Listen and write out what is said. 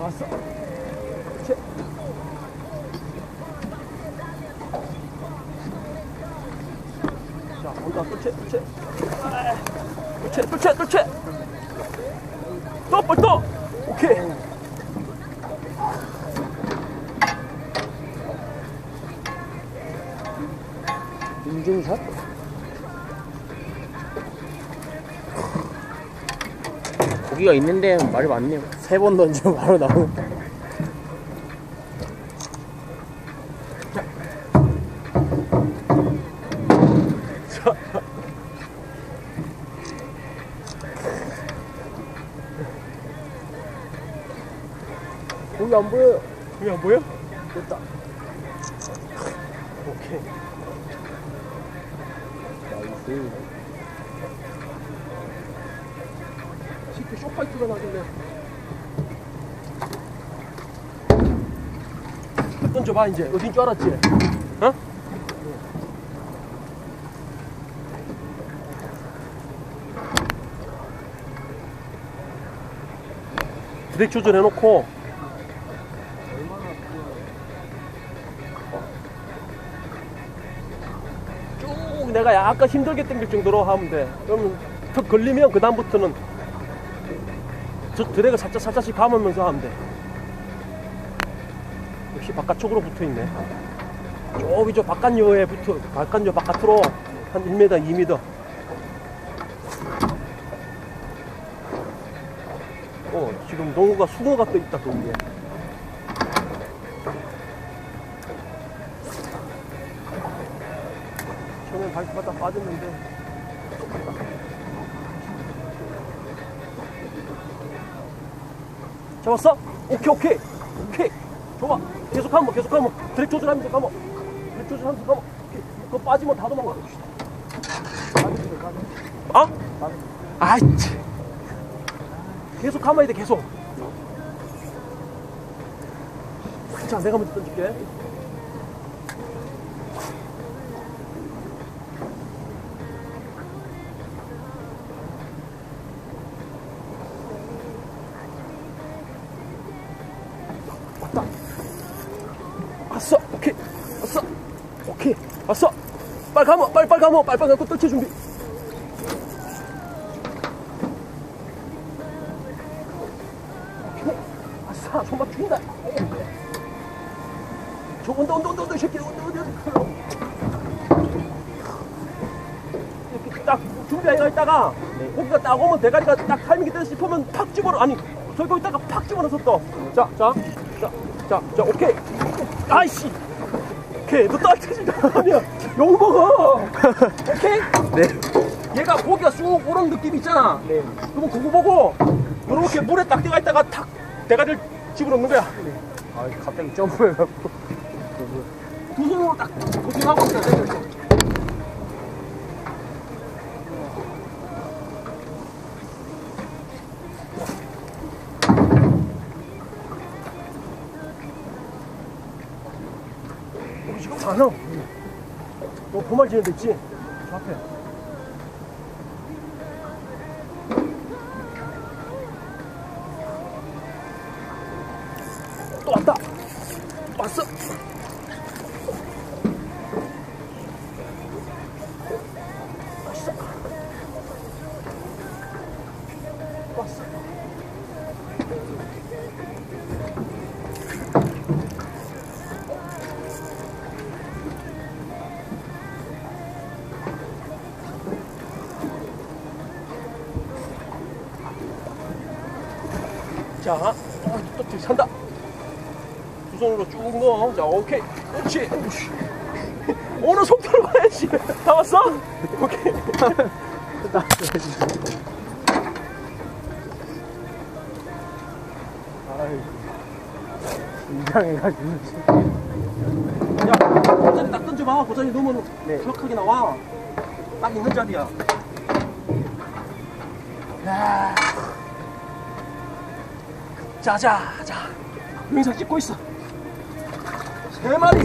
왔어. 제. 자, 온다. 또 채, 채. 또 채, 또 채, 또 채. 또, 또. 오케이. 인증샷? 고기가 있는데 말이 많네요. 세 번 던지면 바로 나오는. 고기 안 보여요. 이게 안 보여? 됐다. 오케이. 나이스. 쉽게 쇼파이트가 나길래. 던져봐, 이제. 어딘 줄 알았지? 어? 브레이크 조절해놓고 쭉 내가 약간 힘들게 당길 정도로 하면 돼. 그러면 턱 걸리면 그 다음부터는 저 드랙을 살짝 살짝씩 감으면서 하면 돼. 역시 바깥쪽으로 붙어 있네. 저기 저 바깥여에 붙어 바깥여 바깥으로 한 1m, 2m. 어 지금 농구가 숭어가 떠 있다 그 위에. 처음엔 발바닥 빠졌는데 잡았어? 오케이 오케이. 오케이. 좋아. 계속 가면 계속 가면 드랙 조절하면서 가면 드랙 조절하면서 가면 그거 빠지면 다 도망가. 아? 아이 참. 계속 감아야 돼 계속. 자 내가 먼저 던질게 왔어. 오케이. 왔어. 오케이. 왔어. 빨리 가모. 빨리 빨리 가모. 빨리 빨리 가고 떨쳐 준비. 오케이. 아싸. 손 맞춘다. 저 온다 온다 온다 온다 이 새끼 온다 온다. 이렇게 딱 준비하고 있다가 고기가 딱 오면 대가리가 딱 타이밍이 됐다 싶으면 팍 집어넣어 아니 저기 있다가 팍 집어넣어서 또자자 자 자 오케이. 아이씨. 오케이 너 떨어지지가 아니야. 욕 먹어. 오케이? 네. 얘가 고기가 쑥 오르는 느낌 있잖아. 네. 그러면 그거 보고 이렇게 물에 딱 들어가 있다가 탁 대가리를 집어넣는 거야. 아, 갑자기 점프해갖고. 두 손으로 딱 고팅하고 있어야 돼 지금 많아. 너 보말 지는 데 있지? 저 앞에. 또 왔다. 왔어. 자, 아, 또, 또 산다. 두 손으로 쭉 넣어. 자, 오케이. 그렇지. 오늘 속도를 봐야지. 다 왔어? 오케이. 아이. 긴장해가지고. 야, 고자리 딱 던져봐. 고자리 넣으면 네. 정확하게 나와. 딱 있는 자리야. 야. 자, 자, 자. 영상 찍고 있어. 세 마리.